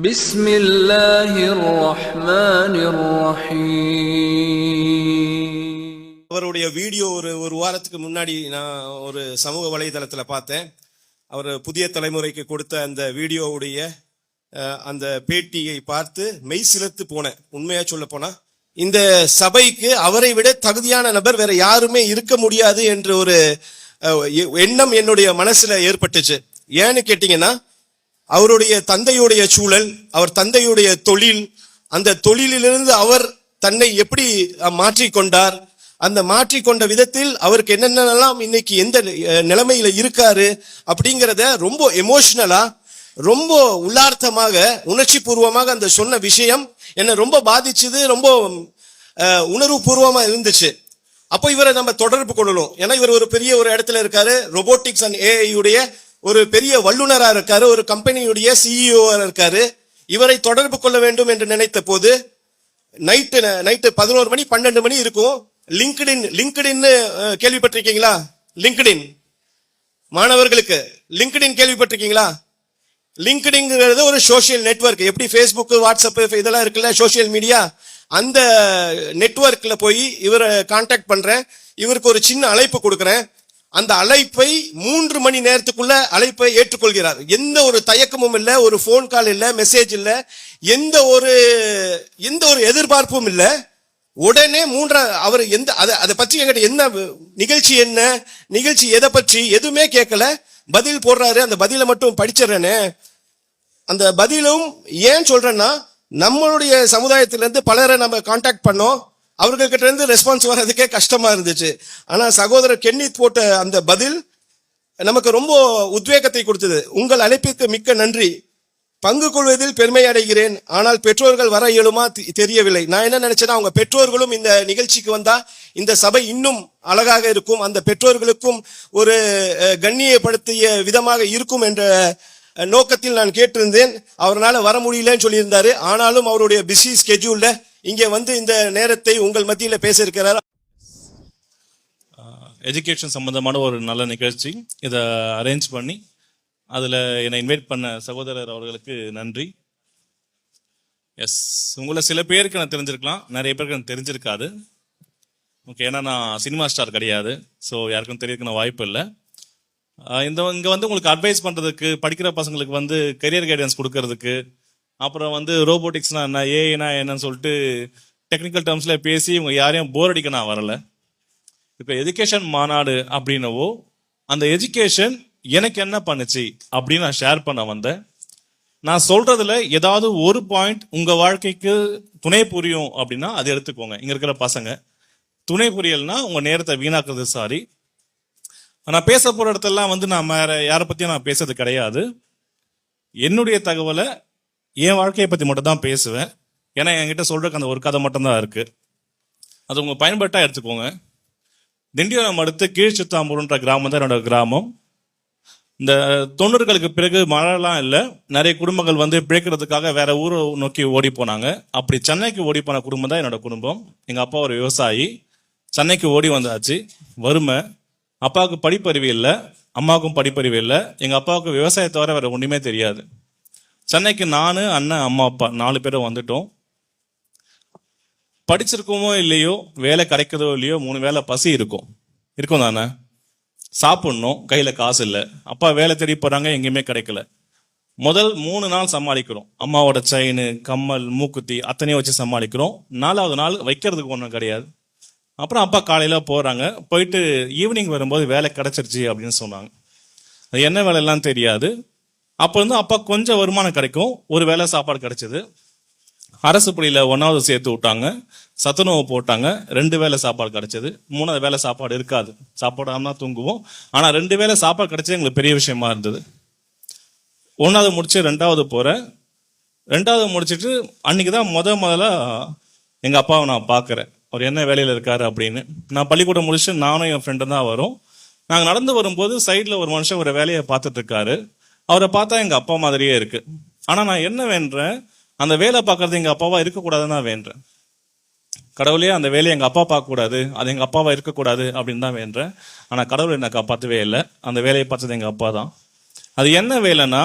بسم الله الرحمن الرحيم அவருடைய வீடியோ ஒரு ஒரு வாரத்துக்கு முன்னாடி நான் ஒரு சமூக வலைதளத்துல பார்த்தேன் அவர் புதிய தலைமுறைக்கு கொடுத்த அந்த வீடியோவுடைய அஹ், அந்த பேட்டியை பார்த்து மெய் சிலத்து போனேன் உண்மையா சொல்ல போனா இந்த சபைக்கு அவரை விட தகுதியான நபர் வேற யாருமே இருக்க முடியாது என்ற ஒரு அஹ், எ- எண்ணம் என்னுடைய மனசுல ஏற்பட்டுச்சு ஏன்னு கேட்டீங்கன்னா அவருடைய தந்தையுடைய சூழல் அவர் தந்தையுடைய தொழில் அந்த தொழிலிலிருந்து அவர் தன்னை எப்படி மாற்றிக்கொண்டார் அந்த மாற்றிக்கொண்ட விதத்தில் அவருக்கு என்னென்னலாம் இன்னைக்கு எந்த நிலைமையில இருக்காரு அப்படிங்கிறத ரொம்ப எமோஷனலா ரொம்ப உள்ளார்த்தமாக உணர்ச்சி பூர்வமாக அந்த சொன்ன விஷயம் என்னை ரொம்ப பாதிச்சது ரொம்ப உணர்வு உணர்வுபூர்வமா இருந்துச்சு. அப்போ இவரை நம்ம தொடர்பு கொள்ளணும். ஏன்னா இவர் ஒரு பெரிய ஒரு இடத்துல இருக்காரு. ரொபோட்டிக்ஸ் அண்ட் ஏஐ உடைய ஒரு பெரிய வல்லுநராக இருக்காரு ஒரு கம்பெனியுடைய சிஇஓவாக இருக்காரு. இவரை தொடர்பு கொள்ள வேண்டும் என்று நினைத்த போது நைட்டு நைட்டு பதினோரு மணி பன்னெண்டு மணி இருக்கும். லிங்க்டின் லிங்க்டின்னு கேள்விப்பட்டிருக்கீங்களா? லிங்க்டின். மாணவர்களுக்கு லிங்க்டின் கேள்விப்பட்டிருக்கீங்களா? லிங்க்டின்ங்கிறது ஒரு சோஷியல் நெட்வொர்க் எப்படி ஃபேஸ்புக் வாட்ஸ்அப் இதெல்லாம் இருக்குல்ல சோஷியல் மீடியா அந்த நெட்ஒர்க்கில் போய் இவரை காண்டாக்ட் பண்ணுறேன் இவருக்கு ஒரு சின்ன அழைப்பு கொடுக்குறேன். அந்த அழைப்பை மூன்று மணி நேரத்துக்குள்ள அழைப்பை ஏற்றுக்கொள்கிறார். எந்த ஒரு தயக்கமும் இல்லை ஒரு ஃபோன் கால் இல்லை மெசேஜ் இல்லை எந்த ஒரு எந்த ஒரு எதிர்பார்ப்பும் இல்லை. உடனே மூன்றா அவர் எந்த அதை அதை பற்றி என்கிட்ட என்ன நிகழ்ச்சி என்ன நிகழ்ச்சி எதை பற்றி எதுவுமே கேட்கல. பதில் போடுறாரு அந்த பதிலை மட்டும் படிச்சிடறேனே. அந்த பதிலும் ஏன் சொல்றேன்னா நம்மளுடைய சமுதாயத்திலிருந்து பலரை நம்ம காண்டாக்ட் பண்ணோம். அவர்கள்கிட்ட இருந்து ரெஸ்பான்ஸ் வர்றதுக்கே கஷ்டமா இருந்துச்சு. ஆனா சகோதரர் கென்னித் போட்ட அந்த பதில் நமக்கு ரொம்ப உத்வேகத்தை கொடுத்தது. உங்கள் அழைப்பிற்கு மிக்க நன்றி. பங்கு கொள்வதில் பெருமை அடைகிறேன். ஆனால் பெற்றோர்கள் வர இயலுமா தெ- தெரியவில்லை. நான் என்ன நினைச்சேன்னா அவங்க பெற்றோர்களும் இந்த நிகழ்ச்சிக்கு வந்தா இந்த சபை இன்னும் அழகாக இருக்கும். அந்த பெற்றோர்களுக்கும் ஒரு கண்ணியப்படுத்திய விதமாக இருக்கும் என்ற நோக்கத்தில் நான் கேட்டிருந்தேன். அவரால் வர முடியலன்னு சொல்லியிருந்தாரு. ஆனாலும் அவருடைய பிஸி ஸ்கெட்யூல்ல இங்கே வந்து இந்த நேரத்தை உங்கள் மத்தியில் பேச இருக்கிறார் எஜுகேஷன் சம்பந்தமான ஒரு நல்ல நிகழ்ச்சி. இதை அரேஞ்ச் பண்ணி அதில் என்னை இன்வைட் பண்ண சகோதரர் அவர்களுக்கு நன்றி. எஸ் உங்களை சில பேருக்கு நான் தெரிஞ்சிருக்கலாம். நிறைய பேருக்கு எனக்கு தெரிஞ்சிருக்காது. ஓகே ஏன்னா நான் சினிமா ஸ்டார் கிடையாது. ஸோ யாருக்கும் தெரியறதுக்கு வாய்ப்பு இல்லை. இந்த இங்கே வந்து உங்களுக்கு அட்வைஸ் பண்ணுறதுக்கு படிக்கிற பசங்களுக்கு வந்து கெரியர் கைடன்ஸ் கொடுக்கறதுக்கு அப்புறம் வந்து ரோபோட்டிக்ஸ்னா என்ன ஏஐனா என்னன்னு சொல்லிட்டு டெக்னிக்கல் டேர்ம்ஸில் பேசி இவங்க யாரையும் போர் அடிக்க நான் வரல. இப்போ எஜுகேஷன் மாநாடு அப்படின்னவோ அந்த எஜுகேஷன் எனக்கு என்ன பண்ணுச்சு அப்படின்னு நான் ஷேர் பண்ண வந்தேன். நான் சொல்றதுல ஏதாவது ஒரு பாயிண்ட் உங்க வாழ்க்கைக்கு துணை புரியும் அப்படின்னா அதை எடுத்துக்கோங்க. இங்க இருக்கிற பசங்க. துணை புரியல்னா உங்க நேரத்தை வீணாக்குறது சாரி நான் பேச போற இடத்தெல்லாம் வந்து நான் வேற யாரை பத்தியும் நான் பேசுறது கிடையாது. என்னுடைய தகவலை என் வாழ்க்கையை பற்றி மட்டும் தான் பேசுவேன். ஏன்னா என்கிட்ட சொல்கிறக்கு அந்த ஒரு கதை மட்டும்தான் இருக்குது அது உங்கள் பயன்பாட்டாக எடுத்துக்கோங்க. திண்டிவனம் அடுத்து கீழ்ச்சித்தாம்பூர்ன்ற கிராமம் தான் என்னோட கிராமம். இந்த தொண்ணூறுகளுக்கு பிறகு மழைலாம் இல்லை. நிறைய குடும்பங்கள் வந்து பிழைக்கிறதுக்காக வேற ஊரை நோக்கி ஓடி போனாங்க. அப்படி சென்னைக்கு ஓடி போன குடும்பம் தான் என்னோட குடும்பம். எங்கள் அப்பா ஒரு விவசாயி. சென்னைக்கு ஓடி வந்தாச்சு. வறுமை. அப்பாவுக்கு படிப்பறிவு இல்லை. அம்மாவுக்கும் படிப்பறிவு இல்லை. எங்கள் அப்பாவுக்கு விவசாயத்தை தவிர வேற ஒன்றுமே தெரியாது. சென்னைக்கு நான் அண்ணன் அம்மா அப்பா நாலு பேரும் வந்துட்டோம். படிச்சிருக்கோமோ இல்லையோ வேலை கிடைக்கிறதோ இல்லையோ மூணு வேலை பசி இருக்கும். இருக்கும் தானே? சாப்பிடணும் கையில் காசு இல்லை. அப்பா வேலை தேடி போகிறாங்க எங்கேயுமே கிடைக்கல. முதல் மூணு நாள் சமாளிக்கிறோம். அம்மாவோட செயின் கம்மல் மூக்குத்தி அத்தனையும் வச்சு சமாளிக்கிறோம். நாலாவது நாள் வைக்கிறதுக்கு ஒன்றும் கிடையாது. அப்புறம் அப்பா காலையில் போகிறாங்க போயிட்டு ஈவினிங் வரும்போது வேலை கிடச்சிருச்சு அப்படின்னு சொன்னாங்க. அது என்ன வேலைலாம் தெரியாது. அப்போ வந்து அப்பா கொஞ்சம் வருமானம் கிடைக்கும். ஒரு வேலை சாப்பாடு கிடைச்சது. அரசு பள்ளியில் ஒன்றாவது சேர்த்து விட்டாங்க. சத்துணவு போட்டாங்க. ரெண்டு வேளை சாப்பாடு கிடைச்சது. மூணாவது வேளை சாப்பாடு இருக்காது. சாப்பாடாம தான் தூங்குவோம். ஆனால் ரெண்டு வேளை சாப்பாடு கிடைச்சது எங்களுக்கு பெரிய விஷயமா இருந்தது. ஒன்றாவது முடிச்சு ரெண்டாவது போகிறேன் ரெண்டாவது முடிச்சுட்டு அன்னைக்கு தான் முத முதல்ல எங்கள் அப்பாவை நான் பார்க்குறேன் அவர் என்ன வேலையில் இருக்காரு அப்படின்னு. நான் பள்ளிக்கூடம் முடிச்சு நானும் என் ஃப்ரெண்டும் தான் வரும். நாங்கள் நடந்து வரும்போது சைடில் ஒரு மனுஷன் ஒரு வேலையை பார்த்துட்டு இருக்காரு. அவரை பார்த்தா எங்கள் அப்பா மாதிரியே இருக்கு. ஆனால் நான் என்ன வேண்டேன் அந்த வேலை பார்க்கறது எங்கள் அப்பாவா இருக்கக்கூடாதுன்னு நான் வேண்டேன் கடவுளே அந்த வேலையை எங்கள் அப்பா பார்க்கக்கூடாது. அது எங்கள் அப்பாவா இருக்கக்கூடாது அப்படின்னு தான் வேண்டேன் ஆனால் கடவுள் என்ன காப்பாற்றவே இல்லை. அந்த வேலையை பார்த்தது எங்கள் அப்பா தான். அது என்ன வேலைன்னா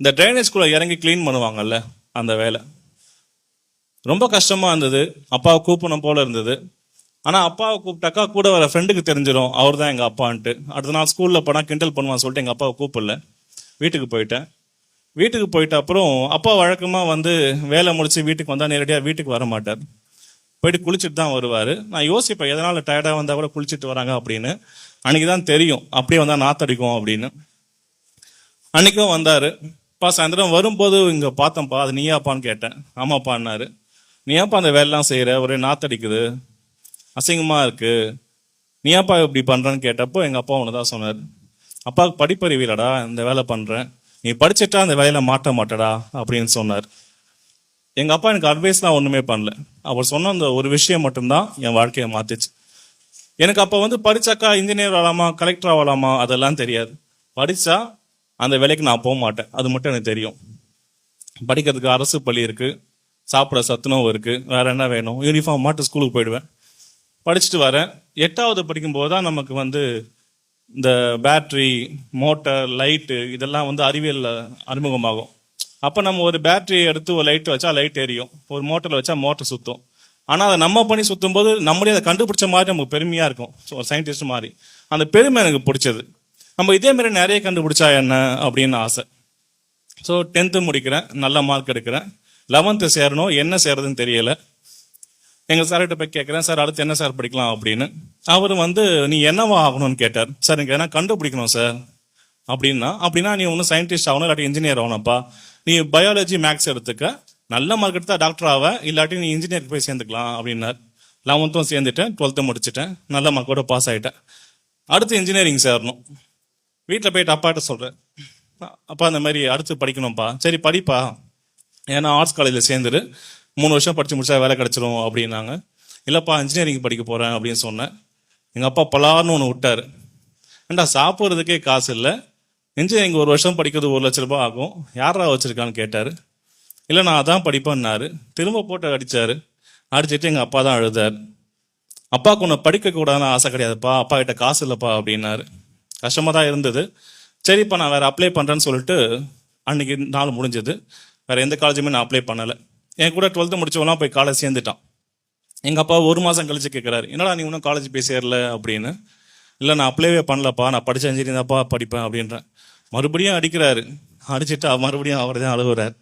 இந்த ட்ரைனேஜ் குள்ள இறங்கி க்ளீன் பண்ணுவாங்கல்ல அந்த வேலை. ரொம்ப கஷ்டமாக இருந்தது. அப்பாவை கூப்பிடணும் போல இருந்தது. ஆனால் அப்பாவை கூப்பிட்டாக்கா கூட வர ஃப்ரெண்டுக்கு தெரிஞ்சிடும் அவர் தான் எங்கள் அப்பான்ட்டு. அடுத்த நாள் ஸ்கூலில் போனால் கிண்டல் பண்ணுவான் சொல்லிட்டு எங்கள் அப்பாவை கூப்பிடல. வீட்டுக்கு போயிட்டேன். வீட்டுக்கு போயிட்ட அப்புறம் அப்பா வழக்கமாக வந்து வேலை முடிச்சு வீட்டுக்கு வந்தால் நேரடியாக வீட்டுக்கு வர மாட்டார். போயிட்டு குளிச்சுட்டு தான் வருவார். நான் யோசிப்பேன் எதனால் டயர்டாக வந்தால் கூட குளிச்சுட்டு வராங்க அப்படின்னு. அன்றைக்கி தான் தெரியும் அப்படியே வந்தால் நாத்தடிக்கும் அப்படின்னு. அன்றைக்கும் வந்தார். பா சாயந்தரம் வரும்போது இங்கே பார்த்தேன்ப்பா அது நீயாப்பான்னு கேட்டேன். ஆமாப்பான்னாரு நீ ஏன்ப்பா அந்த வேலைலாம் செய்கிற ஒரே நாத்தடிக்குது. அசிங்கமாக இருக்குது நீ ஏன்ப்பா இப்படி பண்ணுறேன்னு கேட்டப்போ எங்கள் அப்பா ஒன்று தான் சொன்னார். அப்பாவுக்கு படிப்பறிவில்லடா இந்த வேலை பண்ணுறேன் நீ படிச்சிட்டா அந்த வேலையில மாட்ட மாட்டடா அப்படின்னு சொன்னார். எங்கள் அப்பா எனக்கு அட்வைஸ்லாம் ஒன்றுமே பண்ணல. அவர் சொன்ன அந்த ஒரு விஷயம் மட்டும்தான் என் வாழ்க்கையை மாற்றிச்சு எனக்கு அப்போ வந்து படிச்சாக்கா இன்ஜினியர் ஆகலாமா கலெக்டர் ஆகலாமா அதெல்லாம் தெரியாது. படித்தா அந்த வேலைக்கு நான் போக மாட்டேன். அது மட்டும் எனக்கு தெரியும். படிக்கிறதுக்கு அரசு பள்ளி இருக்குது சாப்பிட சத்துணவு இருக்குது வேறு என்ன வேணும்? யூனிஃபார்ம் மாட்டு ஸ்கூலுக்கு போயிடுவேன். படிச்சுட்டு வரேன். எட்டாவது படிக்கும்போது தான் நமக்கு வந்து இந்த பேட்ரி மோட்டர் லைட்டு இதெல்லாம் வந்து அறிவியலில் அறிமுகமாகும். அப்போ நம்ம ஒரு பேட்ரி எடுத்து ஒரு லைட் வச்சா லைட் எரியும். ஒரு மோட்டரில் வச்சா மோட்டர் சுத்தும். ஆனால் அதை நம்ம பண்ணி சுத்தும் போது நம்மளே அதை கண்டுபிடிச்ச மாதிரி நமக்கு பெருமையாக இருக்கும். ஒரு சயின்டிஸ்ட் மாதிரி. அந்த பெருமை எனக்கு பிடிச்சது. நம்ம இதே மாதிரி நிறைய கண்டுபிடிச்சா என்ன அப்படின்னு ஆசை. ஸோ டென்த்து முடிக்கிறேன். நல்ல மார்க் எடுக்கிறேன். லெவன்த்து சேரணும். என்ன சேரதுன்னு தெரியலை. எங்கள் சார்கிட்ட போய் கேட்குறேன் சார் அடுத்து என்ன சார் படிக்கலாம்? அப்படின்னு. அவர் வந்து நீ என்னவா ஆகணும்னு கேட்டார். சார் எனக்கு என்ன கண்டுபிடிக்கணும் சார் அப்படின்னா அப்படின்னா நீ ஒன்றும் சயின்டிஸ்ட் ஆகணும் இல்லாட்டி இன்ஜினியர் ஆகணும்ப்பா. நீ பயாலஜி மேக்ஸ் எடுத்துக்க. நல்ல மார்க் எடுத்தா டாக்டர் ஆவ. இல்லாட்டி நீ இன்ஜினியருக்கு போய் சேர்ந்துக்கலாம் அப்படின்னார். லெவன்த்தும் சேர்ந்துட்டேன். டுவெல்த்தும் முடிச்சிட்டேன். நல்ல மார்க்கோட பாஸ் ஆகிட்டேன் அடுத்து இன்ஜினியரிங் சேரணும். வீட்டில் போயிட்டு அப்பாட்ட சொல்கிறேன் அப்பா இந்த மாதிரி அடுத்து படிக்கணும்ப்பா. சரி படிப்பா. ஏன்னா ஆர்ட்ஸ் காலேஜில் சேர்ந்துரு. மூணு வருஷம் படித்து முடிச்சா வேலை கிடச்சிரும் அப்படின்னாங்க. இல்லைப்பா இன்ஜினியரிங் படிக்க போகிறேன் அப்படின்னு சொன்னேன். எங்கள் அப்பா பலார்னு ஒன்று விட்டார். ஏண்டா சாப்பிட்றதுக்கே காசு இல்லை. இன்ஜினியரிங் ஒரு வருஷம் படிக்கிறது ஒரு லட்ச ரூபாய் ஆகும். யாரா வச்சுருக்கான்னு கேட்டார். இல்லை நான் அதான் படிப்பேன்னாரு. திரும்ப போட்டு அடித்தார் அடிச்சுட்டு எங்கள் அப்பா தான் அழுதார். அப்பாவுக்கு உன்னை படிக்கக்கூடாதுன்னு ஆசை கிடையாதுப்பா. அப்பா கிட்ட காசு இல்லைப்பா அப்படின்னாரு. கஷ்டமாக தான் இருந்தது. சரிப்பா நான் வேற அப்ளை பண்ணுறேன்னு சொல்லிட்டு அன்னைக்கு நாள் முடிஞ்சது. வேறு எந்த காலேஜுமே நான் அப்ளை பண்ணலை. என் கூட டுவெல்த்து முடிச்சவெல்லாம் போய் காலேஜ் சேர்ந்துட்டான். எங்கள் அப்பா ஒரு மாதம் கழிச்சு கேட்குறாரு என்னடா நீ இன்னும் காலேஜ் போய் சேரல? அப்படின்னு. இல்லை நான் அப்ளைவே பண்ணலப்பா. நான் படித்த இன்ஜினியர் தான்ப்பா படிப்பேன் அப்படின்றேன். மறுபடியும் அடிக்கிறாரு. அடிச்சுட்டு மறுபடியும் அவர் தான் அழுகுறார்.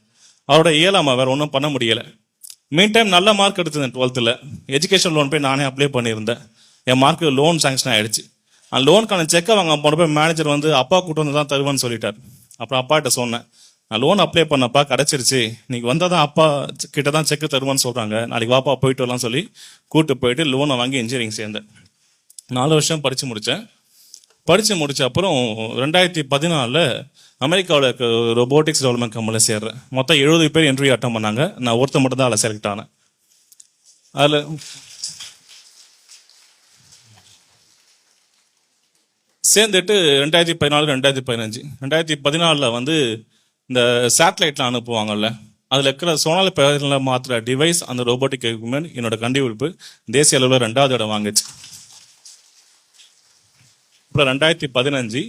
அவரோட இயலாமா வேறு ஒன்றும் பண்ண முடியலை. மீன் டைம் நல்ல மார்க் எடுத்திருந்தேன் டுவெல்த்தில் எஜுகேஷன் லோன் போய் நானே அப்ளை பண்ணியிருந்தேன். என் மார்க்கு லோன் சாங்ஷன் ஆயிடுச்சு. அந்த லோனுக்கான செக்கை வாங்க போன போய் மேனேஜர் வந்து அப்பா கூட்டு வந்து தான் தருவேன்னு சொல்லிட்டார். அப்புறம் அப்பாட்ட சொன்னேன். நான் லோன் அப்ளை பண்ணப்பா கிடச்சிருச்சு. நீங்க வந்தால் தான் அப்பா கிட்ட தான் செக்கு தருவான்னு சொல்கிறாங்க நாளைக்கு வாப்பா போயிட்டு வரலாம் சொல்லி கூப்பிட்டு போயிட்டு லோனை வாங்கி இன்ஜினியரிங் சேர்ந்தேன். நாலு வருஷம் படித்து முடித்தேன் படித்து முடித்த அப்புறம் ரெண்டாயிரத்தி பதினாலில் அமெரிக்காவில் இருக்க ரொபோட்டிக்ஸ் டெவலப்மெண்ட் கம்பெனியில் சேர்றேன். மொத்தம் எழுபது பேர் இன்டர்வியூ அட்டம் பண்ணாங்க. நான் ஒருத்தர் மட்டும் தான் அதில் செலக்ட் ஆனேன். அதில் சேர்ந்துட்டு ரெண்டாயிரத்தி பதினாலு ரெண்டாயிரத்தி பதினஞ்சு. ரெண்டாயிரத்தி பதினாலில் வந்து இந்த சேட்டலைட்டில் அனுப்புவாங்கல்ல அதில் இருக்கிற சோனால் பேரில் மாற்றுற டிவைஸ் அந்த ரோபோட்டிக் எக்யூப்மெண்ட் என்னோட கண்டுபிடிப்பு தேசிய அளவில் ரெண்டாவது இடம் வாங்குச்சு. அப்புறம் ரெண்டாயிரத்தி பதினஞ்சு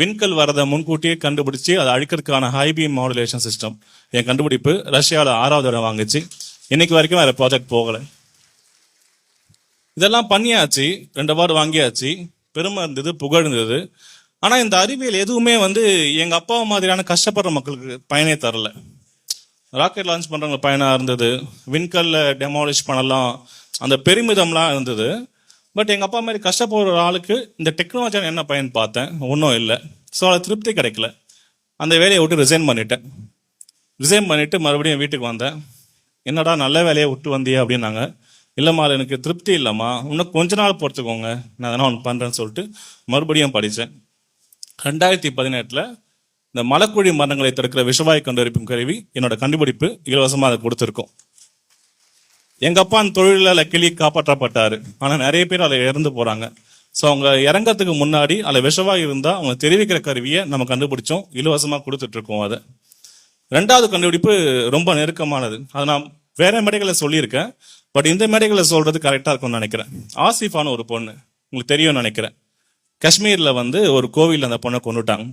விண்கல் வரதை முன்கூட்டியே கண்டுபிடிச்சு அதை அழிக்கிறதுக்கான ஹைபீம் மாடுலேஷன் சிஸ்டம் என் கண்டுபிடிப்பு ரஷ்யாவில் ஆறாவது இடம் வாங்குச்சு. இன்னைக்கு வரைக்கும் வேறு ப்ராஜெக்ட் போகலை. இதெல்லாம் பண்ணியாச்சு ரெண்டு அவார்டு வாங்கியாச்சு. பெருமை இருந்தது புகழ் இருந்தது ஆனா இந்த அறிவியல் எதுவுமே வந்து எங்க அப்பா மாதிரியான கஷ்டப்படுற மக்களுக்கு பயனே தரல. ராக்கெட் லான்ச் பண்றவங்க பயனா இருந்தது. விண்கல்ல டெமாலிஷ் பண்ணலாம். அந்த பெருமிதம்லாம் இருந்தது. பட் எங்கள் அப்பா மாதிரி கஷ்டப்படுற ஆளுக்கு இந்த டெக்னாலஜியான என்ன பயன் பார்த்தேன்? ஒன்றும் இல்லை. ஸோ அது திருப்தி கிடைக்கல. அந்த வேலையை விட்டு ரிசைன் பண்ணிட்டேன். ரிசைன் பண்ணிவிட்டு மறுபடியும் வீட்டுக்கு வந்தேன். என்னடா நல்ல வேலையை விட்டு வந்தியே அப்படின்னாங்க. இல்லைம்மா அது எனக்கு திருப்தி இல்லைம்மா. இன்னும் கொஞ்ச நாள் பொறுத்துக்கோங்க. நான் எதனா ஒன்று பண்ணுறேன்னு சொல்லிட்டு மறுபடியும் படித்தேன் ரெண்டாயிரத்தி பதினெட்டில் இந்த மலக்குழி மரணங்களை தடுக்கிற விஷவாயு கண்டறிப்பும் கருவி என்னோட கண்டுபிடிப்பு இலவசமாக அதை கொடுத்துருக்கோம். எங்கள் அப்பா அந்த தொழிலில் கிளி காப்பாற்றப்பட்டார். ஆனால் நிறைய பேர் அதில் இறந்து போகிறாங்க ஸோ அவங்க இறங்கிறதுக்கு முன்னாடி அதில் விஷவாயு இருந்தால் அவங்க தெரிவிக்கிற கருவியை நம்ம கண்டுபிடிச்சோம். இலவசமாக கொடுத்துட்ருக்கோம் அதை. ரெண்டாவது கண்டுபிடிப்பு ரொம்ப நெருக்கமானது. அதை நான் வேற மேடைகளில் சொல்லியிருக்கேன். பட் இந்த மேடைகளில் சொல்கிறது கரெக்டாக இருக்கும்னு நினைக்கிறேன். ஆசிஃபான ஒரு பொண்ணு. உங்களுக்கு தெரியும்னு நினைக்கிறேன். காஷ்மீரில் வந்து ஒரு கோவிலில் அந்த பொண்ணை கொண்டுட்டாங்க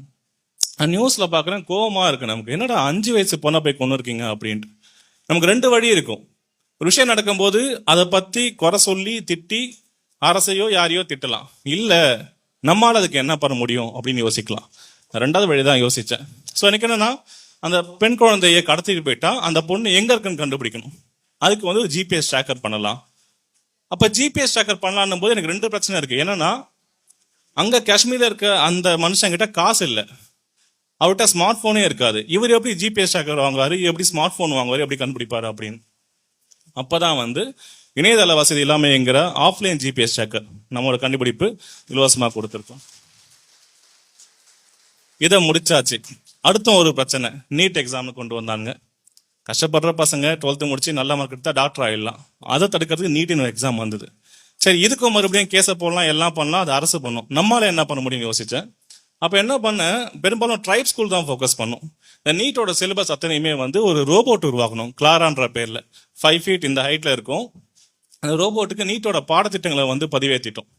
நியூஸில் பார்க்குறேன் கோவமாக இருக்குது நமக்கு. என்னடா அஞ்சு வயசு பொண்ணை போய் கொண்டு இருக்கீங்க அப்படின்ட்டு. நமக்கு ரெண்டு வழி இருக்கும். ஒரு விஷயம் நடக்கும்போது அதை பற்றி குறை சொல்லி திட்டி அரசையோ யாரையோ திட்டலாம். இல்லை நம்மால அதுக்கு என்ன பண்ண முடியும் அப்படின்னு யோசிக்கலாம். ரெண்டாவது வழி தான் யோசித்தேன் ஸோ எனக்கு என்னென்னா அந்த பெண் குழந்தையை கடத்திட்டு போயிட்டா அந்த பொண்ணு எங்கே இருக்குன்னு கண்டுபிடிக்கணும். அதுக்கு வந்து ஒரு ஜிபிஎஸ் ட்ராக்கர் பண்ணலாம். அப்போ ஜிபிஎஸ் ட்ராக்கர் பண்ணலான்னும் போது எனக்கு ரெண்டு பிரச்சனை இருக்குது என்னென்னா அங்க காஷ்மீர்ல இருக்க அந்த மனுஷங்கிட்ட காசு இல்லை. அவர்கிட்ட ஸ்மார்ட் போனே இருக்காது. இவர் எப்படி ஜிபிஎஸ் ட்ராக்கர் வாங்குவாரு? எப்படி ஸ்மார்ட் போன் வாங்குவாரு? எப்படி கண்டுபிடிப்பாரு அப்படின்னு. அப்பதான் வந்து இணையதள வசதி இல்லாமல் என்கிற ஆஃப்லைன் ஜிபிஎஸ் ட்ராக்கர் நம்மளோட கண்டுபிடிப்பு இலவசமாக கொடுத்துருக்கோம். இதை முடிச்சாச்சு. அடுத்தும் ஒரு பிரச்சனை. நீட் எக்ஸாம்னு கொண்டு வந்தாங்க. கஷ்டப்படுற பசங்க டுவெல்த்து முடிச்சு நல்ல மார்க் எடுத்தா டாக்டர் ஆயிடலாம். அதை தடுக்கிறதுக்கு நீட்டின் எக்ஸாம் வந்தது. சரி இதுக்கும் மறுபடியும் கேஸை போடலாம் எல்லாம் பண்ணலாம் அது அரசு பண்ணும். நம்மளால என்ன பண்ண முடியும் யோசிச்சேன். அப்போ என்ன பண்ண பெரும்பாலும் ட்ரைப் ஸ்கூல் தான் ஃபோக்கஸ் பண்ணும். இந்த நீட்டோட சிலபஸ் அத்தனையுமே வந்து ஒரு ரோபோட் உருவாக்கணும் கிளாரான்ற பேரில். ஃபைவ் ஃபீட் இந்த ஹைட்டில் இருக்கும். அந்த ரோபோட்டுக்கு நீட்டோட பாடத்திட்டங்களை வந்து பதிவேற்றிட்டோம்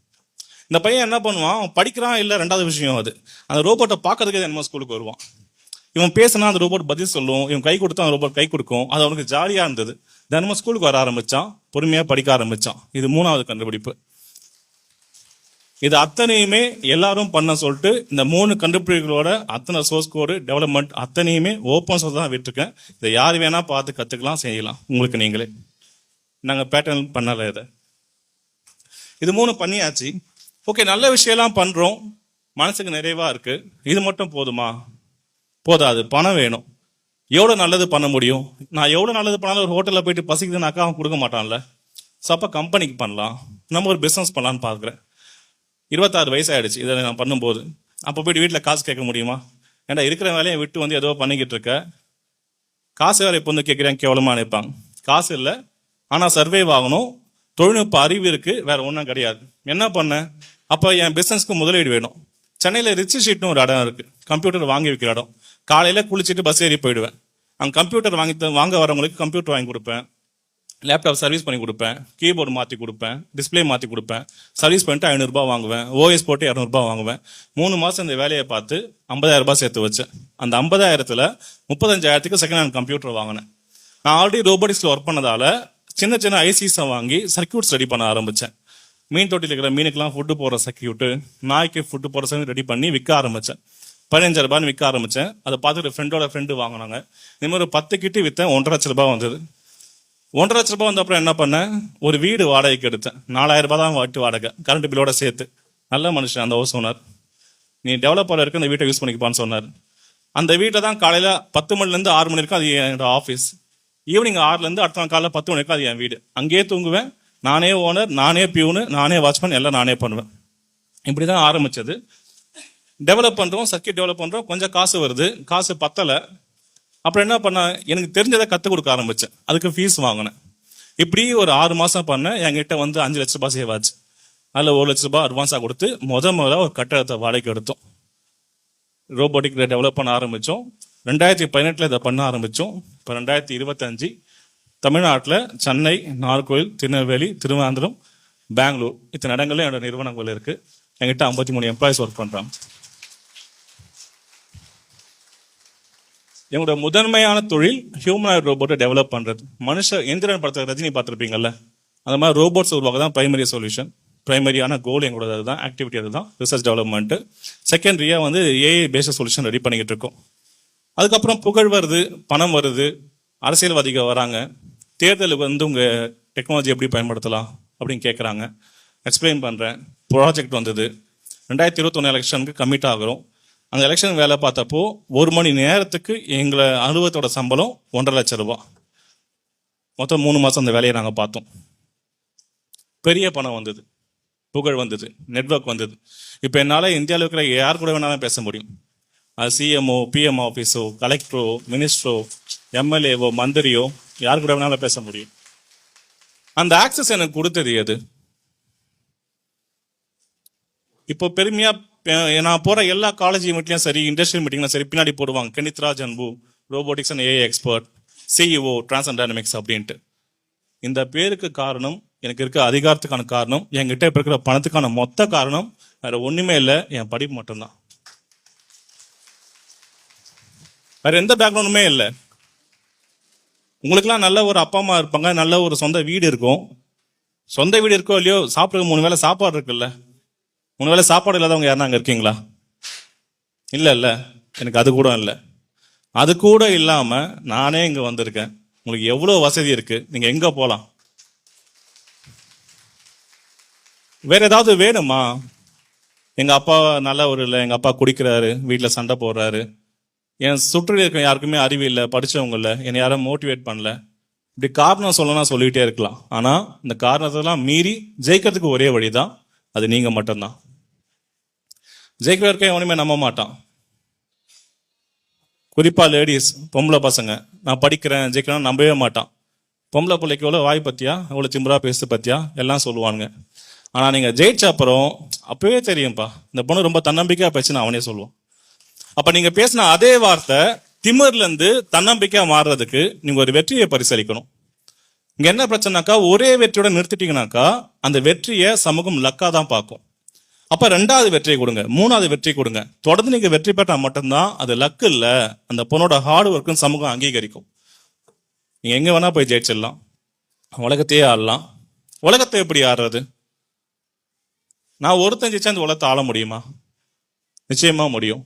இந்த பையன் என்ன பண்ணுவான்? அவன் படிக்கிறான் இல்லை ரெண்டாவது விஷயம் அது. அந்த ரோபோட்டை பார்க்கறதுக்கு என்னமோ ஸ்கூலுக்கு வருவான். இவன் பேசினா அந்த ரோபோட் பதில் சொல்லும். இவன் கை கொடுத்தா அந்த ரோபோட் கை கொடுக்கும். அது அவனுக்கு ஜாலியாக இருந்தது. தினமும் ஸ்கூலுக்கு வர ஆரம்பிச்சான் பொறுமையாக படிக்க ஆரம்பித்தான் இது மூணாவது கண்டுபிடிப்பு. இது அத்தனையுமே எல்லாரும் பண்ண சொல்லிட்டு இந்த மூணு கண்டுபிடிப்புகளோட அத்தனை சோர்ஸ் கோடு டெவலப்மெண்ட் அத்தனையுமே ஓப்பன் சோர்ஸ் தான் விட்டுருக்கேன். இதை யார் வேணால் பார்த்து கற்றுக்கலாம் செய்யலாம். உங்களுக்கு நீங்களே. நாங்கள் பேட்டர்ன் பண்ணலை இதை. இது மூணு பண்ணியாச்சு. ஓகே நல்ல விஷயம்லாம் பண்ணுறோம் மனசுக்கு நிறைவாக இருக்குது இது மட்டும் போதுமா? போதாது. பணம் வேணும். எவ்வளோ நல்லது பண்ண முடியும்? நான் எவ்வளவு நல்லது பண்ணாலும் ஒரு ஹோட்டலில் போயிட்டு பசிக்குதுனாக்கா அவன் கொடுக்க மாட்டான்ல. ஸோ அப்போ கம்பெனிக்கு பண்ணலாம். நம்ம ஒரு பிஸ்னஸ் பண்ணலான்னு பார்க்குறேன். இருபத்தாறு வயசு ஆயிடுச்சு. இதை நான் பண்ணும்போது. அப்போ போயிட்டு வீட்டில் காசு கேட்க முடியுமா? ஏன்னா இருக்கிற வேலையை விட்டு வந்து ஏதோ பண்ணிக்கிட்டு இருக்க? காசு வேற இப்போ வந்து கேட்குறேன் கேவலமாக நினைப்பாங்க காசு இல்லை. ஆனால் சர்வே ஆகணும். தொழில்நுட்ப அறிவு இருக்கு. வேற ஒன்றும் கிடையாது. என்ன பண்ணேன் அப்போ என் பிஸ்னஸ்க்கு முதலீடு வேணும். சென்னையில் ரிச்சி ஷீட்னு ஒரு இடம் இருக்குது கம்ப்யூட்டர் வாங்கி வைக்கிற இடம். காலையில் குளிச்சுட்டு பஸ் ஏறி போயிடுவேன். அங்கே கம்ப்யூட்டர் வாங்கி வாங்க வரவங்களுக்கு கம்ப்யூட்டர் வாங்கி கொடுப்பேன். லேப்டாப் சர்வீஸ் பண்ணி கொடுப்பேன். கீபோர்டு மாற்றி கொடுப்பேன். டிஸ்ப்ளே மாற்றி கொடுப்பேன். சர்வீஸ் பண்ணிட்டு ஐநூறுரூபா வாங்குவேன். ஓஎஸ் போட்டு இரநூறுபா வாங்குவேன். மூணு மாதம் இந்த வேலையை பார்த்து 50000 ரூபாய் சேர்த்து வச்சேன். அந்த ஐம்பதாயிரத்தில் முப்பத்தஞ்சாயிரத்துக்கு செகண்ட் ஹேண்ட் கம்ப்யூட்டர் வாங்கினேன். நான் ஆல்ரெடி ரோபோட்டிக்ஸில் ஒர்க் பண்ணதால் சின்ன சின்ன ஐசிஸை வாங்கி சர்க்யூட்ஸ் ரெடி பண்ண ஆரம்பித்தேன் மீன் தொட்டியில் இருக்கிற மீனுக்கெல்லாம் ஃபுட்டு போடுற சர்க்யூட்டு நாய்க்கு ஃபுட்டு போடுற சர்க்கியூட் ரெடி பண்ணி விற்க ஆரம்பித்தேன் பதினஞ்சாயிரம் ரூபான்னு விற்க ஆரம்பித்தேன் அதை பார்த்துட்டு ஃப்ரெண்டோட ஃப்ரெண்டு வாங்கினாங்க. இந்த மாதிரி ஒரு பத்து கிட்டு விற்றேன் ஒன்றரை லட்ச ரூபாய் வந்தது. ஒன்றரை லட்ச ரூபாய் வந்த அப்புறம் என்ன பண்ணேன்? ஒரு வீடு வாடகைக்கு எடுத்தேன். நாலாயிரம் ரூபாய் தான் வாட்டு வாடகை. கரண்ட் பில்லோட சேர்த்து. நல்ல மனுஷன் அந்த ஹவுஸ் ஓனர் நீ டெவலப்பர் இருக்க அந்த வீட்டை யூஸ் பண்ணிக்கப்பான்னு சொன்னார். அந்த வீட்டில் தான் காலையில் பத்து மணிலேருந்து ஆறு மணி வரைக்கும் அது என்னோட ஆஃபீஸ் ஈவினிங் ஆறுலேருந்து அடுத்த நாள் காலையில் பத்து மணி வரைக்கும் அது என் வீடு. அங்கேயே தூங்குவேன். நானே ஓனர் நானே பியூனு நானே வாட்ச்மேன் எல்லாம் நானே பண்ணுவேன். இப்படி தான் ஆரம்பித்தது டெவலப் பண்ணுறோம் சர்க்கியூட் டெவலப் பண்ணுறோம் கொஞ்சம் காசு வருது காசு பத்தலை. அப்புறம் என்ன பண்ண எனக்கு தெரிஞ்சதை கற்றுக் கொடுக்க ஆரம்பித்தேன் அதுக்கு ஃபீஸ் வாங்கினேன். இப்படி ஒரு ஆறு மாதம் பண்ணேன் என்கிட்ட வந்து அஞ்சு லட்ச ரூபாய் சேவ் ஆச்சு. அதில் ஒரு லட்ச ரூபாய் அட்வான்ஸாக கொடுத்து முத முதல்ல ஒரு கட்டடத்தை வாடகைக்கு எடுத்தோம். ரோபோட்டிக் டெவலப் பண்ண ஆரம்பித்தோம் ரெண்டாயிரத்தி பதினெட்டில் இதை பண்ண ஆரம்பித்தோம் இப்போ ரெண்டாயிரத்தி இருபத்தஞ்சு தமிழ்நாட்டில் சென்னை நாகர்கோவில் திருநெல்வேலி திருவனந்தபுரம் பெங்களூர். இத்தனை இடங்கள்ல என்னோட நிறுவனங்கள் இருக்குது என்கிட்ட ஐம்பத்தி மூணு எம்ப்ளாயிஸ் ஒர்க் பண்ணுறாங்க எங்களோட முதன்மையான தொழில் ஹியூமனாய்ட் ரோபோட்டை டெவலப் பண்ணுறது மனுஷ எந்திரன் படத்தை ரஜினி பார்த்துருப்பீங்கல்ல? அந்த மாதிரி ரோபோட்ஸ் உருவாக்க தான் பிரைமரி சொல்யூஷன் பிரைமரியான கோல் எங்களோட அதுதான் ஆக்டிவிட்டி அதுதான் ரிசர்ச் டெவலப்மெண்ட்டு செகண்டரியாக வந்து ஏஐ பேஸ்ட் சொல்யூஷன் ரெடி பண்ணிக்கிட்டு இருக்கோம். அதுக்கப்புறம் புகழ் வருது பணம் வருது அரசியல்வாதிகள் வராங்க. தேர்தலுக்கு வந்து உங்கள் டெக்னாலஜி எப்படி பயன்படுத்தலாம் அப்படின்னு கேட்குறாங்க எக்ஸ்பிளைன் பண்ணுறேன் ப்ராஜெக்ட் வந்தது. ரெண்டாயிரத்தி இருபத்தொன்னு எலெக்ஷனுக்கு கமிட் ஆகுறோம். அந்த எலெக்ஷன் வேலை பார்த்தப்போ ஒரு மணி நேரத்துக்கு எங்களை அனுபவத்தோட சம்பளம் ஒன்றரை லட்சம் ரூபா மொத்தம் மூணு மாதம் அந்த வேலையை நாங்கள் பார்த்தோம். பெரிய பணம் வந்தது. புகழ் வந்தது. நெட்வொர்க் வந்தது. இப்போ என்னால் இந்தியாவில் இருக்கிற யார் கூட வேணாலும் பேச முடியும். அது சிஎம்ஓ பிஎம் ஆஃபீஸோ கலெக்டரோ மினிஸ்டரோ எம்எல்ஏவோ மந்திரியோ யார் கூட வேணாலும் பேச முடியும். அந்த ஆக்சஸ் எனக்கு கொடுத்தது எது? இப்போ பெருமையாக நான் போற எல்லா காலேஜ் மீட்லயும் சரி இண்டஸ்ட்ரியல் மீட்டிங்லாம் சரி பின்னாடி போடுவாங்க. Kenithraj Anbu robotics and AI expert CEO Trans Dynamics அப்படின்ட்டு. இந்த பேருக்கு காரணம் எனக்கு இருக்க அதிகாரத்துக்கான காரணம் என்கிட்ட இப்ப இருக்கிற பணத்துக்கான மொத்த காரணம் வேற ஒண்ணுமே இல்லை என் படிப்பு மட்டும்தான். வேற எந்த பேக்ரவுண்டுமே இல்லை. உங்களுக்குலாம் நல்ல ஒரு அப்பா அம்மா இருப்பாங்க நல்ல ஒரு சொந்த வீடு இருக்கும். சொந்த வீடு இருக்கோ இல்லையோ சாப்பிட்றது மூணு வேளை சாப்பாடு இருக்குல்ல. மூணு வேளை சாப்பாடு இல்லாதவங்க யாருன்னா அங்கே இருக்கீங்களா? இல்லை இல்லை. எனக்கு அது கூட இல்லை. அது கூட இல்லாமல் நானே இங்கே வந்திருக்கேன். உங்களுக்கு எவ்வளோ வசதி இருக்குது நீங்கள் எங்கே போகலாம் வேற ஏதாவது வேணுமா? எங்கள் அப்பா நல்லவர் இல்லை எங்கள் அப்பா குடிக்கிறாரு வீட்டில் சண்டை போடுறாரு. என் சுற்றில் இருக்க யாருக்குமே அறிவு இல்லை படிச்சவங்க இல்லை என்னை யாரும் மோட்டிவேட் பண்ணல. இப்படி காரணம் சொல்லணும்னா சொல்லிக்கிட்டே இருக்கலாம். ஆனால் இந்த காரணத்தெல்லாம் மீறி ஜெயிக்கிறதுக்கு ஒரே வழி தான் அது நீங்கள் மட்டும்தான். ஜெயிக்கிற இருக்க எவனுமே நம்ப மாட்டான். குறிப்பாக லேடிஸ் பொம்பளை பசங்க. நான் படிக்கிறேன் ஜெயிக்கிறேன் நம்பவே மாட்டான். பொம்பளை பிள்ளைக்கு எவ்வளோ வாய் பற்றியா எவ்வளோ திமிரா பேசு பத்தியா? எல்லாம் சொல்லுவானுங்க. ஆனால் நீங்கள் ஜெயிச்ச அப்புறம் அப்பவே தெரியும்ப்பா இந்த பொண்ணு ரொம்ப தன்னம்பிக்கையாக பேசுன்னு அவனே சொல்லுவான். அப்போ நீங்கள் பேசின அதே வார்த்தை திமிர்ல தன்னம்பிக்கையாக மாறுறதுக்கு நீங்கள் ஒரு வெற்றியை பரிசளிக்கணும். இங்க என்ன பிரச்சனைனாக்கா ஒரே வெற்றியோட நிறுத்திட்டீங்கனாக்கா அந்த வெற்றியை சமூகம் லக்கா தான் பார்க்கும். அப்ப ரெண்டாவது வெற்றியை கொடுங்க மூணாவது வெற்றி கொடுங்க. தொடர்ந்து நீங்க வெற்றி பெற்றா மட்டும்தான் அது லக்கு இல்ல அந்த பொண்ணோட ஹார்ட் ஒர்க்கும் சமூகம் அங்கீகரிக்கும். நீங்க எங்க வேணா போய் ஜெயிச்சிடலாம். உலகத்தையே ஆடலாம். உலகத்தை எப்படி ஆடுறது? நான் ஒருத்தன் ஜெயிச்சா அந்த உலகத்தை ஆள முடியுமா? நிச்சயமா முடியும்.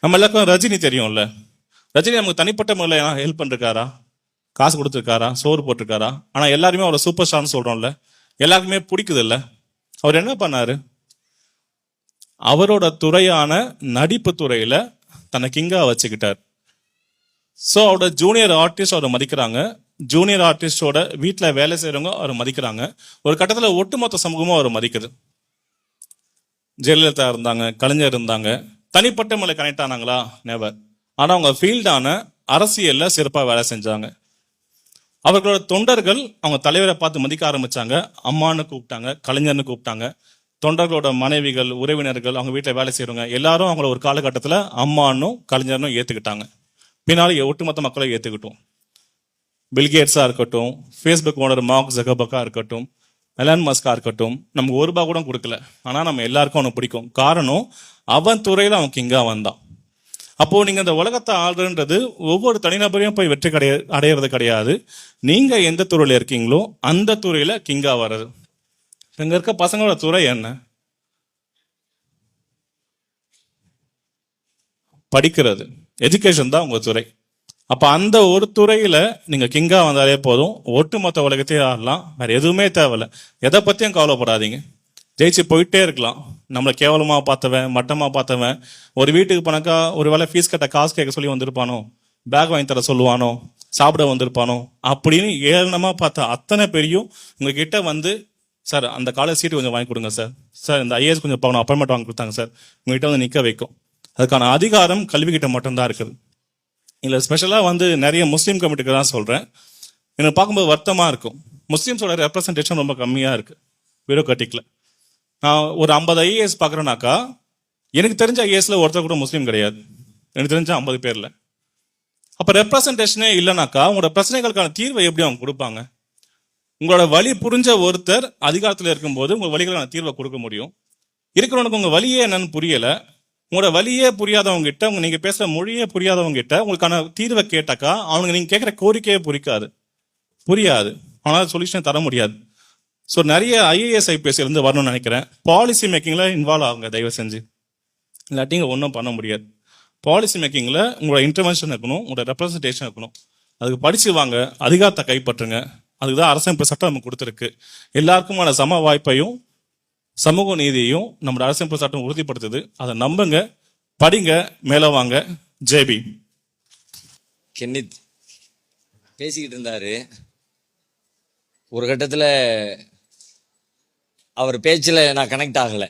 நம்ம எல்லாருக்கும் ரஜினி தெரியும்ல. ரஜினி நமக்கு தனிப்பட்ட முறையில் ஹெல்ப் பண்ணிருக்காரா? காசு கொடுத்துருக்காரா? சோறு போட்டிருக்காரா? ஆனால் எல்லாருமே அவரை சூப்பர் ஸ்டார்னு சொல்கிறோம்ல எல்லாருக்குமே பிடிக்குது இல்லை அவர் என்ன பண்ணாரு? அவரோட துறையான நடிப்பு துறையில தன்னை கிங்கா வச்சுக்கிட்டார். ஸோ அவரோட ஜூனியர் ஆர்டிஸ்ட் அவரை மதிக்கிறாங்க. ஜூனியர் ஆர்டிஸ்டோட வீட்டில் வேலை செய்கிறவங்க அவரை மதிக்கிறாங்க. ஒரு கட்டத்தில் ஒட்டுமொத்த சமூகமும் அவரை மதிக்குது. ஜெயலலிதா இருந்தாங்க கலைஞர் இருந்தாங்க. தனிப்பட்ட முறை கனெக்ட் ஆனாங்களா? நெவர் ஆனால் அவங்க ஃபீல்டான அரசியலில் சிறப்பாக வேலை செஞ்சாங்க. அவர்களோட தொண்டர்கள் அவங்க தலைவரை பார்த்து மதிக்க ஆரம்பிச்சாங்க. அம்மான்னு கூப்பிட்டாங்க கலைஞர்னு கூப்பிட்டாங்க. தொண்டர்களோட மனைவிகள் உறவினர்கள் அவங்க வீட்டில் வேலை செய்கிறவங்க எல்லாரும் அவங்கள ஒரு காலகட்டத்தில் அம்மானும் கலைஞர்னும் ஏற்றுக்கிட்டாங்க பின்னாடி ஒட்டுமொத்த மக்களை ஏற்றுக்கிட்டோம் பில்கேட்ஸாக இருக்கட்டும் ஃபேஸ்புக் ஓனர் மார்க் ஜகபக்கா இருக்கட்டும் எலான் மஸ்கா இருக்கட்டும் நமக்கு ஒரு ரூபா கூட கொடுக்கல. ஆனால் நம்ம எல்லாருக்கும் அவனுக்கு பிடிக்கும். காரணம் அவன் துறையில் அவன் கிங்காக வந்தான். அப்போ நீங்க இந்த உலகத்தை ஆள்றன்றது ஒவ்வொரு தனிநபரையும் போய் வெற்றி கிடையாது அடையிறது கிடையாது. நீங்க எந்த துறையில இருக்கீங்களோ அந்த துறையில கிங்கா வர்றது. இங்க இருக்க பசங்களோட துறை என்ன? படிக்கிறது. எஜுகேஷன் தான் உங்க துறை. அப்ப அந்த ஒரு துறையில நீங்க கிங்கா வந்தாலே போதும். ஒட்டுமொத்த உலகத்தையே ஆடலாம் வேற எதுவுமே தேவையில்ல. எதை பத்தியும் கவலைப்படாதீங்க. ஜெயிச்சு போயிட்டே இருக்கலாம். நம்மளை கேவலமாக பார்த்தவன் மட்டமாக பார்த்தவன். ஒரு வீட்டுக்கு போனாக்கா ஒரு வேளை ஃபீஸ் கட்ட காசு கேட்க சொல்லி வந்திருப்பானோ? பேக் வாங்கி தர சொல்லுவானோ? சாப்பிட வந்திருப்பானோ? அப்படின்னு ஏளனமாக பார்த்த அத்தனை பேரையும் உங்ககிட்ட வந்து சார் அந்த காலேஜ் சீட்டு கொஞ்சம் வாங்கி கொடுங்க சார் சார் இந்த ஐஏஎஸ் கொஞ்சம் பார்க்கணும் அப்பாயின்மெண்ட் வாங்கி கொடுத்தாங்க சார் உங்ககிட்ட வந்து நிற்க வைக்கும். அதுக்கான அதிகாரம் கல்விக்கிட்ட மட்டும்தான் இருக்குது. இதில் ஸ்பெஷலாக வந்து நிறைய முஸ்லீம் கமிட்டிக்கு தான் சொல்கிறேன் எனக்கு பார்க்கும்போது வருத்தமாக இருக்கும். முஸ்லீம்ஸோட ரெப்ரசன்டேஷன் ரொம்ப கம்மியாக இருக்குது பியூரோக்ராட்டிக்கில் நான் ஒரு ஐம்பது ஐஏஎஸ் பார்க்குறேனாக்கா எனக்கு தெரிஞ்ச ஐஏஎஸ்ல ஒருத்தர் கூட முஸ்லீம் கிடையாது. எனக்கு தெரிஞ்ச ஐம்பது பேரில். அப்போ ரெப்ரசன்டேஷனே இல்லைனாக்கா உங்களோட பிரச்சனைகளுக்கான தீர்வை எப்படி அவங்க கொடுப்பாங்க? உங்களோட வழி புரிஞ்ச ஒருத்தர் அதிகாரத்தில் இருக்கும்போது உங்கள் வழிகளுக்கான தீர்வை கொடுக்க முடியும். இருக்கிறவனுக்கு உங்கள் வழியே என்னன்னு புரியலை. உங்களோட வழியே புரியாதவங்க கிட்ட உங்க நீங்கள் பேசுகிற மொழியே புரியாதவங்க கிட்ட உங்களுக்கான தீர்வை கேட்டாக்கா அவனுக்கு நீங்கள் கேட்குற கோரிக்கையே புரிக்காது. புரியாது. ஆனால் சொல்யூஷன் தர முடியாது. ஸோ நிறைய ஐஏஎஸ் ஐபிஎஸ் இருந்து வரணும்னு நினைக்கிறேன். பாலிசி மேக்கிங்கில் இன்வால்வ் ஆகுங்க தயவு செஞ்சு. இல்லாட்டி இங்கே ஒன்றும் பண்ண முடியாது. பாலிசி மேக்கிங்கில் உங்களோட இன்டர்வென்ஷன் இருக்கணும் உங்களோட ரெப்ரஸன்டேஷன் இருக்கணும். அதுக்கு படிச்சு வாங்க அதிகாரத்தை கைப்பற்றுங்க. அதுக்கு தான் அரசமைப்பு சட்டம் நமக்கு கொடுத்துருக்கு. எல்லாருக்குமான சம வாய்ப்பையும் சமூக நீதியையும் நம்மளோட அரசமைப்பு சட்டம் உறுதிப்படுத்துது. அதை நம்புங்க படிங்க மேலே வாங்க. ஜேபி கென்னித் பேசிக்கிட்டு இருந்தாரு. ஒரு கட்டத்தில் அவர் பேச்சில் நான் கனெக்ட் ஆகலை.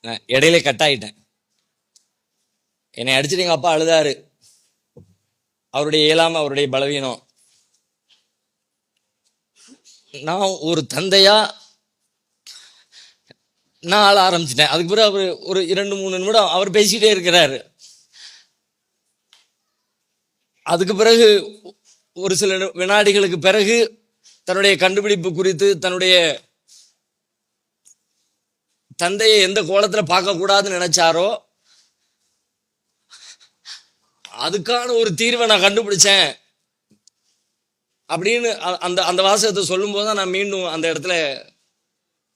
நான் இடையில கட் ஆகிட்டேன் என்னை அடிச்சுட்டு எங்கள் அப்பா அழுதாரு. அவருடைய இயலாமை அவருடைய பலவீனம். நான் ஒரு தந்தையா நான் ஆள ஆரம்பிச்சிட்டேன். அதுக்கு பிறகு அவர் ஒரு இரண்டு மூணு நிமிடம் அவர் பேசிக்கிட்டே இருக்கிறாரு. அதுக்கு பிறகு ஒரு சில வினாடிகளுக்கு பிறகு தன்னுடைய கண்டுபிடிப்பு குறித்து தன்னுடைய தந்தையை எந்த கோலத்தில் பார்க்கக்கூடாதுன்னு நினச்சாரோ அதுக்கான ஒரு தீர்வை நான் கண்டுபிடிச்சேன். அப்படின்னு அந்த அந்த வாசகத்தை சொல்லும்போது தான் நான் மீண்டும் அந்த இடத்துல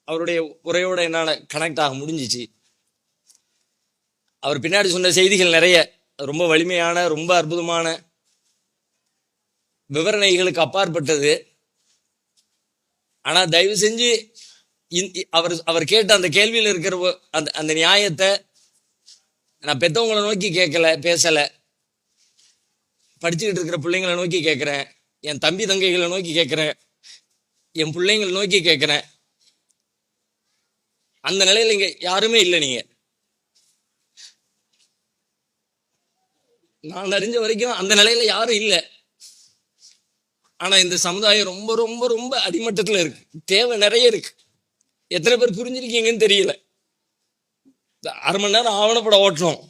அவருடைய உரையோட என்னால் கனெக்ட் ஆக முடிஞ்சிச்சு. அவர் பின்னாடி சொன்ன செய்திகள் நிறைய ரொம்ப வலிமையான ரொம்ப அற்புதமான விவரணைகளுக்கு அப்பாற்பட்டது. ஆனால் தயவு செஞ்சு அவர் அவர் கேட்ட அந்த கேள்வியில் இருக்கிற அந்த அந்த நியாயத்தை நான் பெத்தவங்களை நோக்கி கேட்கல பேசல. படிச்சுக்கிட்டு இருக்கிற பிள்ளைங்களை நோக்கி கேட்குறேன் என் தம்பி தங்கைகளை நோக்கி கேட்குறேன் என் பிள்ளைங்களை நோக்கி கேட்குறேன் அந்த நிலையில் இங்கே யாருமே இல்லை நீங்கள் நான் அறிஞ்ச வரைக்கும் அந்த நிலையில யாரும் இல்லை. ஆனா இந்த சமுதாயம் ரொம்ப ரொம்ப ரொம்ப அடிமட்டத்துல இருக்கு. தேவை நிறைய இருக்கு. எத்தனை பேர் புரிஞ்சிருக்கீங்கன்னு தெரியல. இந்த அரை மணி நேரம் ஆவணப்படம் ஓட்டணும்.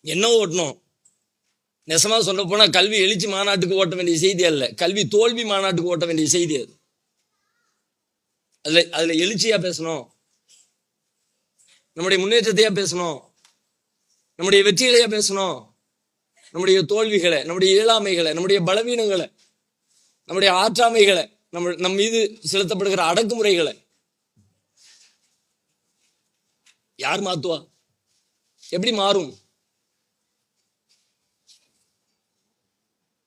என்ன ஓட்டணும்? நெசமா சொல்ல போனால் கல்வி எழுச்சி மாநாட்டுக்கு ஓட்ட வேண்டிய செய்தி அல்ல. கல்வி தோல்வி மாநாட்டுக்கு ஓட்ட வேண்டிய செய்தி அது. அதில் அதில் எழுச்சியாக பேசணும். நம்முடைய முன்னேற்றத்தையாக பேசணும். நம்முடைய வெற்றிகளையா பேசணும். நம்முடைய தோல்விகளை நம்முடைய இயலாமைகளை நம்முடைய பலவீனங்களை நம்முடைய ஆற்றாமைகளை நம்ம நம் மீது செலுத்தப்படுகிற அடக்குமுறைகளை யார் மாத்துவா? எப்படி மாறும்?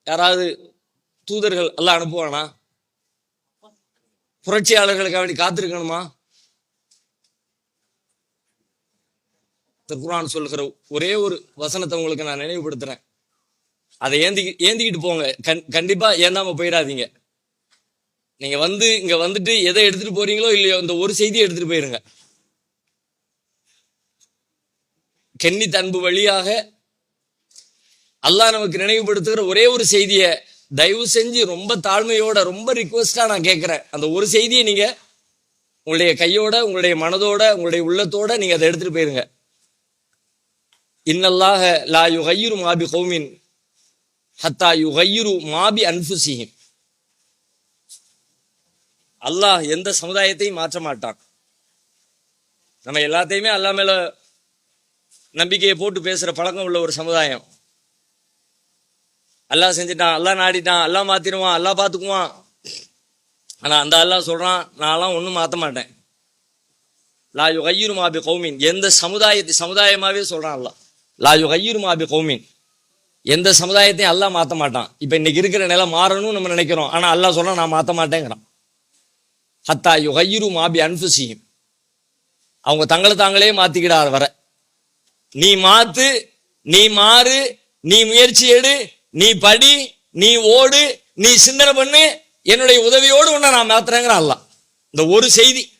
யாராவது தூதர்கள் எல்லாம் அனுப்புவானா? புரட்சியாளர்களுக்காக வேண்டி காத்திருக்கணுமா? திருக்குறான் சொல்லுகிற ஒரே ஒரு வசனத்தை உங்களுக்கு நான் நினைவுபடுத்துறேன். அதை ஏந்தி ஏந்திக்கிட்டு போங்க. கண் கண்டிப்பா ஏந்தாம போயிடாதீங்க. நீங்க வந்து இங்க வந்துட்டு எதை எடுத்துட்டு போறீங்களோ இல்லையோ இந்த ஒரு செய்தியை எடுத்துட்டு போயிருங்க. கென்னி தன்பு வழியாக அல்லாஹ் நமக்கு நினைவுபடுத்துகிற ஒரே ஒரு செய்தியை தயவு செஞ்சு ரொம்ப தாழ்மையோட ரொம்ப ரிக்வஸ்டா நான் கேட்கிறேன். அந்த ஒரு செய்தியை நீங்க உங்களுடைய கையோட உங்களுடைய மனதோட உங்களுடைய உள்ளத்தோட நீங்க அதை எடுத்துட்டு போயிருங்க. இன்னல்லாக லா யுகையிரு மாபி ஹோமின் ஹத்தா யுகையிரு மாபி அன்ஃபுசிஹிம் அல்லாஹ் எந்த சமுதாயத்தையும் மாற்ற மாட்டான். நம்ம எல்லாத்தையுமே அல்லா மேல நம்பிக்கையை போட்டு பேசுற பழக்கம் உள்ள ஒரு சமுதாயம். எல்லாம் செஞ்சுட்டான் எல்லாம் நாடிட்டான் எல்லாம் மாத்திடுவான் அல்லாஹ் பார்த்துக்குவான் ஆனா அந்த எல்லாம் சொல்றான் நான்லாம் ஒன்றும் மாற்ற மாட்டேன். லா யுகையிரு மாபி கௌமின் எந்த சமுதாயத்தை சமுதாயமாவே சொல்றான் அல்லாஹ். லா யுகையிரு மாபி கௌமின் எந்த சமுதாயத்தையும் அல்லாஹ் மாற்ற மாட்டான். இப்போ இன்னைக்கு இருக்கிற நிலை மாறணும்னு நம்ம நினைக்கிறோம். ஆனா அல்லாஹ் சொல்றான் நான் மாற்ற மாட்டேங்கிறான். ஹத்தா யுகையிரு மாபி அன்ஃபுசியும் அவங்க தங்களை தாங்களே மாற்றிக்கிடாத வர. நீ மாத்து நீ மாறு நீ முயற்சி எடு நீ படி நீ ஓடு நீ சிந்தனை பண்ணு என்னுடைய உதவியோடு உன்னை நான் மாத்துறேங்கிறான் அல்லாஹ். இந்த ஒரு செய்தி.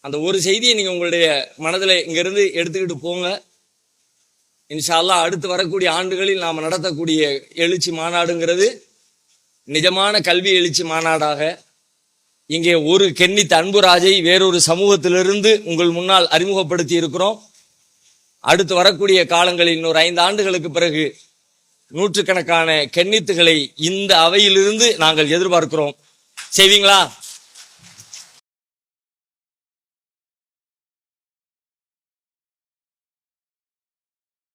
அந்த ஒரு செய்தியை நீங்கள் உங்களுடைய மனதில் இங்கிருந்து எடுத்துக்கிட்டு போங்க. இன்ஷா அடுத்து வரக்கூடிய ஆண்டுகளில் நாம் நடத்தக்கூடிய எழுச்சி மாநாடுங்கிறது நிஜமான கல்வி எழுச்சி மாநாடாக இங்கே ஒரு கென்னித் அன்புராஜை வேறொரு சமூகத்திலிருந்து உங்கள் முன்னால் அறிமுகப்படுத்தி இருக்கிறோம். அடுத்து வரக்கூடிய காலங்களில் இன்னொரு ஐந்து ஆண்டுகளுக்கு பிறகு நூற்றுக்கணக்கான கென்னித்துகளை இந்த அவையிலிருந்து நாங்கள் எதிர்பார்க்கிறோம். செய்வீங்களா?